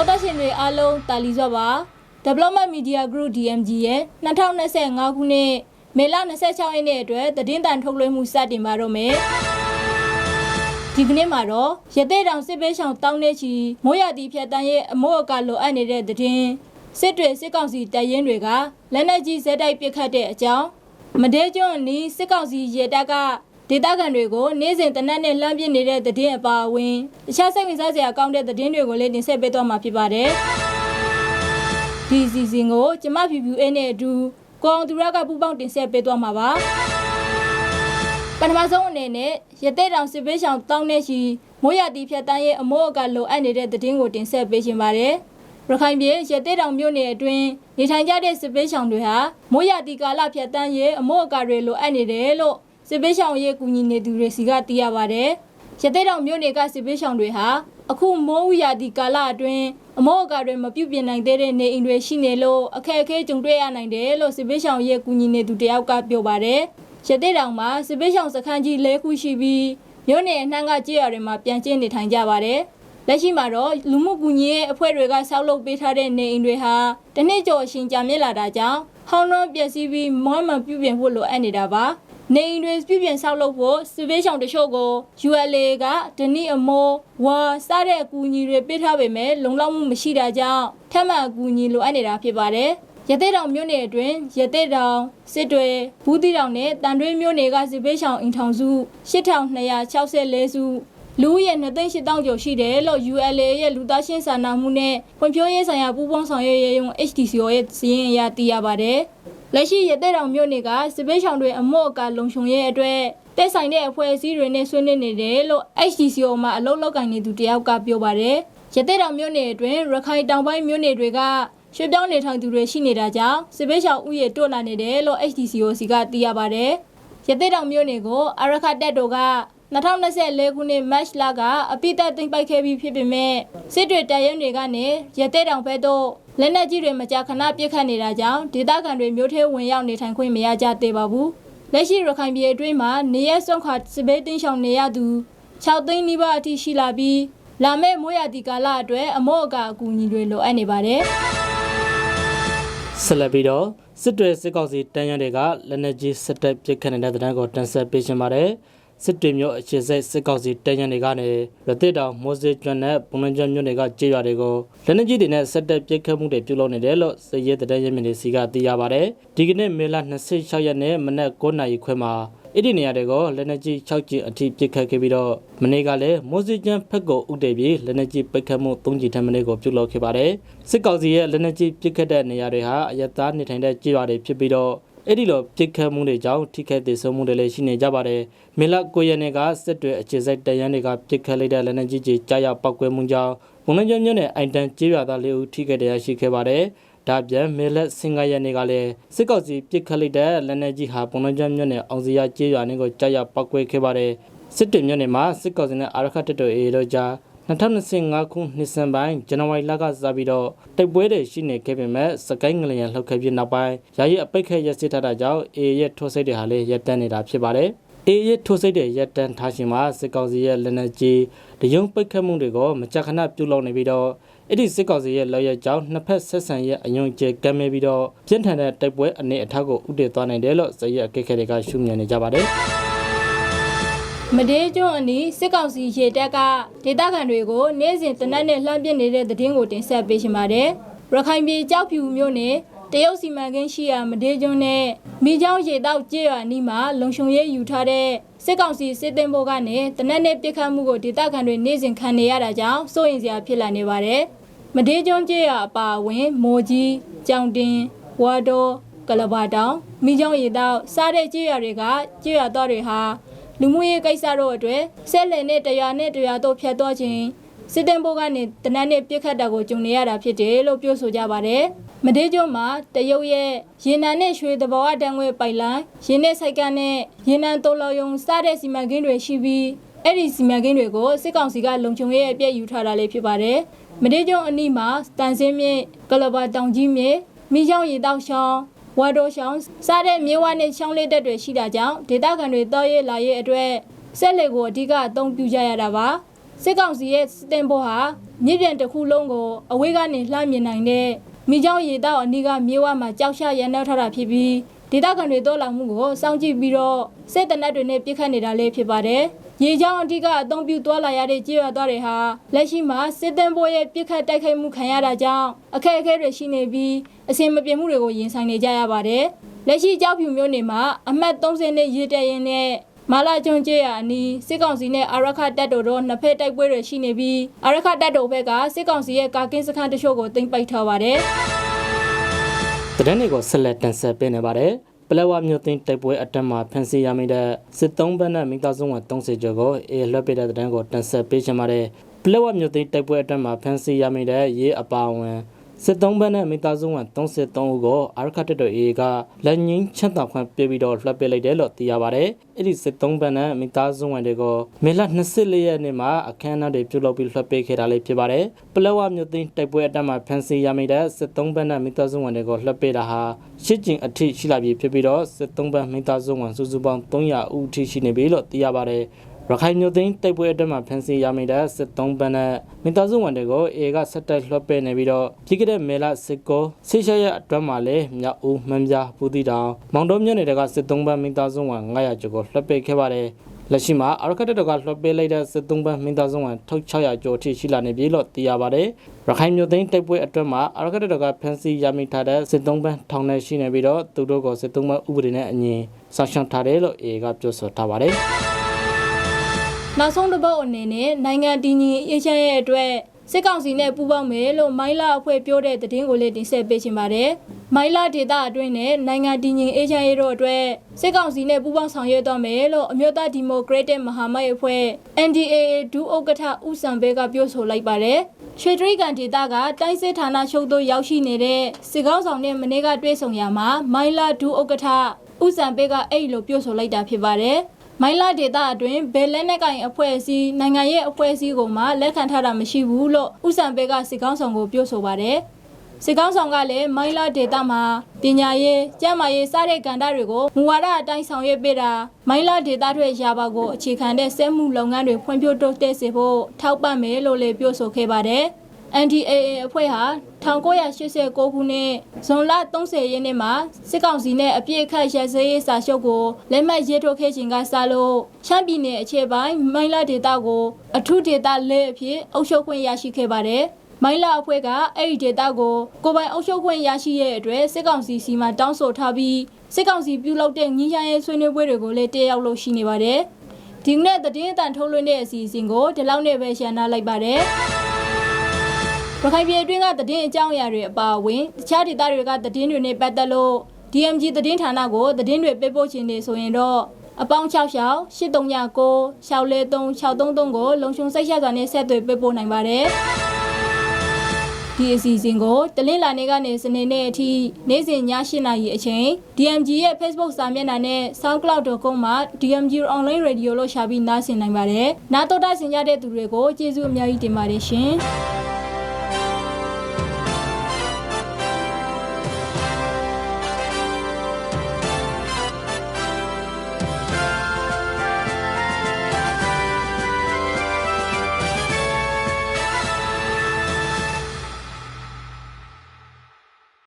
သောတာရှင်တွေအားလုံးတာလီစွာပါ Development Media Group DMG ရဲ့2025ခုနှစ်မေလ26ရက်နေ့အတွက်သတင်းတန်ထုတ်လွှင့်မှုစတင်ပါတော့မယ်ဒီကနေ့မှာတော့ရသေးတောင်စစ်ပေးဆောင်တောင်းနေချီမိုးရတီဖြတ်တန်းရဲ့အမိုးအကာလိုအပ်နေတဲ့သတင်းစစ်တွေစစ်ကောင်စီတပ်ရင်းတွေကလက်နက်ကြီးဇက်တိုက်ပစ်ခတ်တဲ့အကြောင်းမဒဲကျွန်းအနီးစစ်ကောင်စီရေတပ်က ဒေသခံတွေကိုနေ့စဉ်တနက်နဲ့လှမ်းပစ်နေတဲ့သတင်းအပါအဝင်တခြားစိတ်ဝင်စားစရာကောင်းတဲ့သတင်းတွေကိုလည်းတင်ဆက်ပေးသွားမှာဖြစ်ပါတယ်။ဒီစီစဉ်ကိုကျမဖြူဖြူအေးနဲ့အတူကိုအောင်သူရကပူပေါင်းတင်ဆက်ပေးသွားမှာပါ။ပထမဆုံးအနေနဲ့ရတဲ့တောင်စစ်ပေးဆောင်တောင်းနေရှိမိုးရတီဖြတ်တန်းရဲ့အမိုးအကာလိုအပ်နေတဲ့သတင်းကိုတင်ဆက်ပေးရှင်ပါတယ်။ရခိုင်ပြည်ရတဲ့တောင်မြို့နယ်အတွင်းနေထိုင်ကြတဲ့စစ်ပေးဆောင်တွေဟာမိုးရတီကာလဖြတ်တန်းရဲ့အမိုးအကာတွေလိုအပ်နေတယ်လို့ စစ်ပေးဆောင်ရဲ့ကူညီနေသူတွေစီကသိရပါတယ်။ရတဲ့တောင်မြို့နယ်ကစစ်ပေးဆောင်တွေဟာအခုမိုးဥရာသီကာလအတွင်းအမောအကာတွေမပြုတ်ပြနိုင်သေးတဲ့နေအိမ်တွေရှိနေလို့အခက်အခဲကြုံတွေ့ရနိုင်တယ်လို့စစ်ပေးဆောင်ရဲ့ကူညီနေသူတယောက်ကပြောပါတယ်။ရတဲ့တောင်မှာစစ်ပေးဆောင်စခန်းကြီး၄ခုရှိပြီးမြို့နယ်အနှံ့ကကြေးရွာတွေမှာပြန်ကျင်းနေထိုင်ကြပါတယ်။လက်ရှိမှာတော့လူမှုကူညီရေးအဖွဲ့တွေကဆောက်လုပ်ပေးထားတဲ့နေအိမ်တွေဟာတစ်နှစ်ကျော်အရှင်ကြာမြင့်လာတာကြောင့်ဟောင်းနှောပျက်စီးပြီးမွမ်းမံပြုပြင်ဖို့လိုအပ်နေတာပါ။ နေအိမ်တွေပြုပြင်ဆောက်လုပ်ဖို့စစ်ပေးဆောင်တချို့ကို ULA ကဒနီအမိုးဝါစတဲ့အကူအညီတွေပေးထားပေမဲ့လုံလောက်မှုမရှိတာကြောင့်ထပ်မံအကူအညီလိုအပ်နေတာဖြစ်ပါတယ်။ရသေးတောင်မြို့နယ်အတွင်းရသေးတောင်စစ်တွေဘူးတီတောင်နဲ့တန်တွင်းမြို့နယ်ကစစ်ပေးဆောင်အိမ်ထောင်စု8264စုလူဦးရေ2800ကျော်ရှိတယ်လို့ ULA ရဲ့လူသားချင်းစာနာမှုနဲ့ဖွံ့ဖြိုးရေးဆိုင်ရာပူးပေါင်းဆောင်ရွက်ရေးယုံ HDCO ရဲ့စီးရင်အရသိရပါတယ်။ လက်ရှိရတဲ့တောင်မြို့နယ်ကစစ်ပေးဆောင်တွေအမော့အကာလုံခြုံရေးအတွက်တက်ဆိုင်တဲ့အဖွဲ့အစည်းတွေနဲ့ဆွေးနွေးနေတယ်လို့ HDCO မှာအလုပ်လုပ်ကိုင်နေသူတယောက်ကပြောပါတယ်။ရတဲ့တောင်မြို့နယ်အတွင်းရခိုင်တောင်ပိုင်းမြို့နယ်တွေကရွှေပြောင်းနေထိုင်သူတွေရှိနေတာကြောင့်စစ်ပေးဆောင်ဥယျာဉ်တွတ်လာနေတယ်လို့ HDCO စီကသိရပါတယ်။ရတဲ့တောင်မြို့နယ်ကိုအရခတ်တက်တို့က 2024ခုနှစ်မတ်လကအပိသက်သိမ့်ပိုက်ခဲ့ပြီးဖြစ်ပေမဲ့စစ်တွေတရဲတွေကနေရတဲ့တောင်ဘက်သို့လက်နက်ကြီးတွေမကြာခဏပစ်ခတ်နေတာကြောင့်ဒေသခံတွေမြို့ထဲဝင်ရောက်နေထိုင်ခွင့်မရကြသေးပါဘူး။လက်ရှိရခိုင်ပြည်အတွင်းမှာနေရဲစွန့်ခွာစစ်ဘေးတင်းရှောင်နေရသူ6သိန်းနီးပါးအထိရှိလာပြီးလာမယ့်မိုးရာသီကာလအတွက်အမော့အကာအကူအညီတွေလိုအပ်နေပါတယ်။ဆက်လက်ပြီးတော့စစ်တွေစစ်ကောင်စီတန်းရန်တွေကလက်နက်ကြီးစစ်တပ်ပစ်ခတ်နေတဲ့တဲ့ကိုတင်ဆက်ပေးရှင်ပါတယ် စစ်တွေမျိုးအခြေစိတ်စစ်ကောင်စီတန်းရန်တွေကနေရတဲ့တောင်မိုးစေကျွန်းနဲ့ပုံမှန်ကျွန်းမျိုးတွေကကြေးရွာတွေကိုလက်နက်ကြီးတွေနဲ့စစ်တပ်ပစ်ခတ်မှုတွေပြုလုပ်နေတယ်လို့စစ်ရေးတဲ့ရဲမြင့်တွေစီကသိရပါတယ်ဒီကနေ့မေလ26ရက်နေ့မနက်9:00နာရီခွဲမှာအဲ့ဒီနေရာတွေကိုလက်နက်ကြီး6ကျင်းအထိပစ်ခတ်ခဲ့ပြီးတော့မနေ့ကလည်းမိုးစကျန်းဖက်ကိုဥတည်ပြီးလက်နက်ကြီးပစ်ခတ်မှု3ကြိမ်ထက်မနည်းကိုပြုလုပ်ခဲ့ပါတယ်စစ်ကောင်စီရဲ့လက်နက်ကြီးပစ်ခတ်တဲ့နေရာတွေဟာအရသားနေထိုင်တဲ့ကြေးရွာတွေဖြစ်ပြီးတော့ အဲ့ဒီလိုပြစ်ခတ်မှုတွေကြောင့်ထိခိုက်သေးဆုံးမှုတွေလည်းရှိနေကြပါတယ်။မေလ9ရက်နေ့ကစစ်တွေအခြေစိုက်တရန်တွေကပြစ်ခတ်လိုက်တဲ့လက်နက်ကြီးကြီးကြားရောက်ပောက်ကွဲမှုကြောင့်ဝန်ထမ်းကျွန်းနဲ့အိုင်တန်ကျေးရွာသားလေးဦးထိခိုက်တရားရှိခဲ့ပါတယ်။ဒါပြန်မေလက်စင်ကရက်နေ့ကလည်းစစ်ကောက်စီပြစ်ခတ်လိုက်တဲ့လက်နက်ကြီးဟာပုံနှကျွန်းမြို့နယ်အောင်စရာကျေးရွာနယ်ကိုကြားရောက်ပောက်ကွဲခဲ့ပါတယ်။စစ်တွေမြို့နယ်မှာစစ်ကောက်စီနဲ့အာရခတ်တပ်တော်အေတို့ကြား 2025ခုနှစ်စံပိုင်းဇန်နဝါရီလကစပြီးတော့တိုက်ပွဲတွေရှိနေခဲ့ပေမဲ့စကိုင်းငလျင်လှုပ်ခဲ့ပြီးနောက်ပိုင်းယာယီအပိတ်ခဲရစစ်ထားတာကြောင့်အေရဲ့ထိုးစိတ်တွေဟာလည်းရပ်တန့်နေတာဖြစ်ပါတယ်။အေရဲ့ထိုးစိတ်တွေရပ်တန့်ထားရှင်မှာစစ်ကောင်စီရဲ့လက်နက်ကြီးတယုံပိတ်ခတ်မှုတွေကိုမကြာခဏပြုလုပ်နေပြီးတော့အဲ့ဒီစစ်ကောင်စီရဲ့လောက်ရကြောင်းနှစ်ဖက်ဆက်ဆံရဲ့အယုံကျဲကမ်းမဲပြီးတော့ပြင်းထန်တဲ့တိုက်ပွဲအနေအထားကိုဥတည်သွားနိုင်တယ်လို့စရဲအကဲခဲတွေကရှုမြင်နေကြပါတယ်။ မဒေးကျွန်းအနီးစစ်ကောင်စီရေတပ်ကဒေသခံတွေကိုနေ့စဉ်တနက်နဲ့လှမ်းပစ်နေတဲ့သတင်းကိုတင်ဆက်ပေးရှင်ပါတယ်။ရခိုင်ပြည်ကြောက်ဖြူမြို့နယ်တရုတ်စီမံကိန်းရှိရာမဒေးကျွန်းနဲ့မိချောင်းရေတောက်ကျေးရွာနီးမှာလုံခြုံရေးယူထားတဲ့စစ်ကောင်စီစစ်တင်ဘိုးကနေတနက်နဲ့ပစ်ခတ်မှုကိုဒေသခံတွေနေ့စဉ်ခံနေရတာကြောင့်စိုးရင်စရာဖြစ်လာနေပါတယ်။မဒေးကျွန်းကျေးရွာအပါအဝင်မိုးကြီးကြောင်တင်ဝါတော်ကလဘာတောင်မိချောင်းရေတောက်စားတဲ့ကျေးရွာတွေကကျေးရွာသားတွေဟာ လူမှုရေးကိစ္စတို့အတွက်ဆက်လက်နဲ့တရားနဲ့တရားတို့ဖျက်တော့ခြင်းစစ်တင်ဘိုးကနေတနက်နေ့ပြစ်ခတ်တာကိုကြုံနေရတာဖြစ်တယ်လို့ပြောဆိုကြပါတယ်။မဒေးကျွန်းမှာတရုတ်ရဲ့ရေနံနဲ့ရွှေသဘောအတန်းငွေပိုက်လိုင်းရင်းနဲ့စိုက်ကန်းနဲ့ရေနံတိုးလော်ယုံစတဲ့စီမံကိန်းတွေရှိပြီးအဲ့ဒီစီမံကိန်းတွေကိုစစ်ကောင်စီကလုံခြုံရေးအပြည့်ယူထားတာလေးဖြစ်ပါတယ်။မဒေးကျွန်းအနီးမှာတန်စင်းမြင့်ကလဘာတောင်ကြီးမြင့်မိချောင်းရေတောက်ရှောင်း ဝါဒိုရှောင်းစားတဲ့မြေဝါနဲ့ချောင်းလေးတက်တွေရှိတာကြောင့်ဒေသခံတွေတောက်ရဲလာရဲအတွက်ဆက်လက်ကိုအဓိကအသုံးပြုကြရတာပါစစ်ကောင်စီရဲ့စတင်ဘောဟာမြစ်ပြန်တစ်ခုလုံးကိုအဝေးကနေလှမ်းမြင်နိုင်တဲ့မိချောင်းရေတောက်အနီးကမြေဝမှာကြောက်ရှရန်နှောက်ထားတာဖြစ်ပြီးဒေသခံတွေတော်လာမှုကိုစောင့်ကြည့်ပြီးတော့စစ်တနက်တွေနဲ့ပြစ်ခတ်နေတာလည်းဖြစ်ပါတယ်။ ရေချောင်းအထီကအုံပြုသွားလာရတဲ့ကြေးရွာသားတွေဟာလက်ရှိမှာစစ်တမ်းဘောရဲ့ပြစ်ခတ်တိုက်ခိုက်မှုခံရတာကြောင့်အခက်အခဲတွေရှိနေပြီးအဆင်မပြေမှုတွေကိုရင်ဆိုင်နေကြရပါတယ်။လက်ရှိကြောက်ဖြူမျိုးနေမှာအမှတ်30နဲ့ရေတက်ရင်နဲ့မာလာကျွန်းကျေးရအနီးစစ်ကောင်စီနဲ့အာရခတပ်တော်တို့နှစ်ဖက်တိုက်ပွဲတွေရှိနေပြီးအာရခတပ်တော်ဘက်ကစစ်ကောင်စီရဲ့ကာကင်းစခန်းတချို့ကိုတင်ပိတ်ထားပါတယ်သတင်းတွေကိုဆက်လက်တင်ဆက်ပေးနေပါတယ် ပလက်ဝမြို့သိမ်းတိုက်ပွဲအတက်မှာဖန်စီရမိတဲ့စစ်သုံးဘက်နဲ့မိသားစုဝင်30ကျော်ကိုအေလွှတ်ပေးတဲ့သတင်းကိုတင်ဆက်ပေးချင်ပါတယ်ပလက်ဝမြို့သိမ်းတိုက်ပွဲအတက်မှာဖန်စီရမိတဲ့ရေးအပါအဝင် စစ်သုံးဘက်နဲ့မိသားစုဝင်33ဦးကိုအာရခတက်တော်အေကလက်ငင်းချမ်းသာခွင့်ပေးပြီးတော့လွှတ်ပေးလိုက်တယ်လို့သိရပါတယ်အဲ့ဒီစစ်သုံးဘက်နဲ့မိသားစုဝင်တွေကိုမေလ24ရက်နေ့မှာအခမ်းအနားတွေပြုလုပ်ပြီးလွှတ်ပေးခဲ့တာလေးဖြစ်ပါတယ်ပလက်ဝမြို့သိမ်းတိုက်ပွဲအတက်မှာဖန်စီရမိတဲ့စစ်သုံးဘက်နဲ့မိသားစုဝင်တွေကိုလွှတ်ပေးတာဟာရှစ်ကျင်အထိရှိလာပြီဖြစ်ပြီးတော့စစ်သုံးဘက်မိသားစုဝင်စုစုပေါင်း300ဦးအထိရှိနေပြီလို့သိရပါတယ် ရခိုင်မြို့သိမ်းတိုက်ပွဲအတွက်မှာဖန်စီရမိတဲ့စစ်သုံးပန်းနဲ့မိသားစုဝင်တွေကိုအေကဆက်တက်လွှတ်ပေးနေပြီးတော့ပြီးခဲ့တဲ့မေလစစ်ကိုဆိရှရဲ့အတွက်မှာလည်းမြောက်ဦးမန်းပြားပူတီတောင်မောင်တော်မြို့နယ်တွေကစစ်သုံးပန်းမိသားစုဝင်900ကျော်ကိုလွှတ်ပေးခဲ့ပါတယ်လက်ရှိမှာအရကတက်တော်ကလွှတ်ပေးလိုက်တဲ့စစ်သုံးပန်းမိသားစုဝင်ထုတ်600ကျော်အထိရှိလာနေပြီလို့သိရပါတယ်ရခိုင်မြို့သိမ်းတိုက်ပွဲအတွက်မှာအရကတက်တော်ကဖန်စီရမိထားတဲ့စစ်သုံးပန်းထောင်နဲ့ရှိနေပြီးတော့သူတို့ကိုစစ်သုံးပန်းဥပဒေနဲ့အညီဆောက်ရှောက်ထားတယ်လို့အေကပြောဆိုထားပါတယ် နောက်ဆုံးတစ်ပုတ်အနေနဲ့နိုင်ငံတည်ငြိမ်အေးချမ်းရဲ့အတွက်စစ်ကောင်စီနဲ့ပူးပေါင်းမယ်လို့မိုင်းလာအဖွဲ့ပြောတဲ့သတင်းကိုလည်းတင်ဆက်ပေးချင်ပါတယ်။မိုင်းလာဒေတာအတွင်းနဲ့နိုင်ငံတည်ငြိမ်အေးချမ်းရေးတို့အတွက်စစ်ကောင်စီနဲ့ပူးပေါင်းဆောင်ရွက်တော့မယ်လို့အမျိုးသားဒီမိုကရက်တစ်မဟာမိတ်အဖွဲ့ NDAA ဒူဥက္ကဋ္ဌဦးစံဘေးကပြောဆိုလိုက်ပါတယ်။ရွှေတရိကန်ဒေတာကတိုင်းစစ်ဌာနချုပ်သို့ရောက်ရှိနေတဲ့စစ်ကောင်းဆောင်နဲ့မနေ့ကတွေ့ဆုံရမှာမိုင်းလာဒူဥက္ကဋ္ဌဦးစံဘေးကအဲ့လိုပြောဆိုလိုက်တာဖြစ်ပါတယ်။ မိုင်းလာဒေတာအတွင်းဘယ်လက်နက်ကင်အဖွဲ့အစည်းနိုင်ငံရဲ့အဖွဲ့အစည်းကိုမှလက်ခံထားတာမရှိဘူးလို့ဥစံဘဲကစစ်ကောင်းဆောင်ကိုပြောဆိုပါတယ်။စစ်ကောင်းဆောင်ကလည်းမိုင်းလာဒေတာမှာပညာရေး၊ကျန်းမာရေးစတဲ့ကဏ္ဍတွေကိုမူဝါဒအတိုင်းဆောင်ရွက်ပေးတာမိုင်းလာဒေတာတွေရာပါကိုအခြေခံတဲ့စက်မှုလုပ်ငန်းတွေဖွံ့ဖြိုးတိုးတက်စေဖို့ထောက်ပံ့မယ်လို့လည်းပြောဆိုခဲ့ပါတယ်။ NDAA အဖွဲ့ဟာ1989ခုနှစ်ဇွန်လ30ရက်နေ့မှာစစ်ကောင်စီနဲ့အပြစ်အခတ်ရစရေးစာချုပ်ကိုလက်မှတ်ရေးထိုးခဲ့ခြင်းကစလို့ချမ်းပြည်နယ်အခြေပိုင်းမိုင်းလာဒေတာကို အထူးဒေတာလဲအဖြစ်အုပ်ချုပ်ခွင့်ရရှိခဲ့ပါတယ်။မိုင်းလာအဖွဲ့ကအဲ့ဒီဒေတာကိုကိုယ်ပိုင်အုပ်ချုပ်ခွင့်ရရှိရဲ့အတွက်စစ်ကောင်စီစီမှတောင်းဆိုထားပြီးစစ်ကောင်စီပြုလုပ်တဲ့ငြိမ်းချမ်းရေးဆွေးနွေးပွဲတွေကိုလည်းတက်ရောက်လို့ရှိနေပါတယ်။ဒီကနေ့သတင်းအတန်ထုတ်လွှင့်တဲ့အစီအစဉ်ကိုဒီလောက်နဲ့ပဲရှင်းနာလိုက်ပါတယ်။ ရခိုင်ပြည်အတွင်းကသတင်းအကြောင်းအရာတွေအပါအဝင်တခြားဒေသတွေကသတင်းတွေနဲ့ပတ်သက်လို့ DMG သတင်းဌာနကိုသတင်းတွေပေးပို့ခြင်းနေဆိုရင်တော့အပေါင်း66 8339 643 633ကိုလုံခြုံစိတ်ချစွာနဲ့ဆက်သွယ်ပေးပို့နိုင်ပါတယ်ဒီအစီအစဉ်ကိုတလင်းလာနေကနေစနေနေ့အထိနေ့စဉ်ည8:00နာရီအချိန် DMG ရဲ့ Facebook စာမျက်နှာနဲ့ soundcloud.com မှာ DMG Online Radio လို့ရှာပြီးနားဆင်နိုင်ပါတယ်။နားတော်တာဆင်ကြတဲ့သူတွေကိုကျေးဇူးအများကြီးတင်ပါတယ်ရှင်။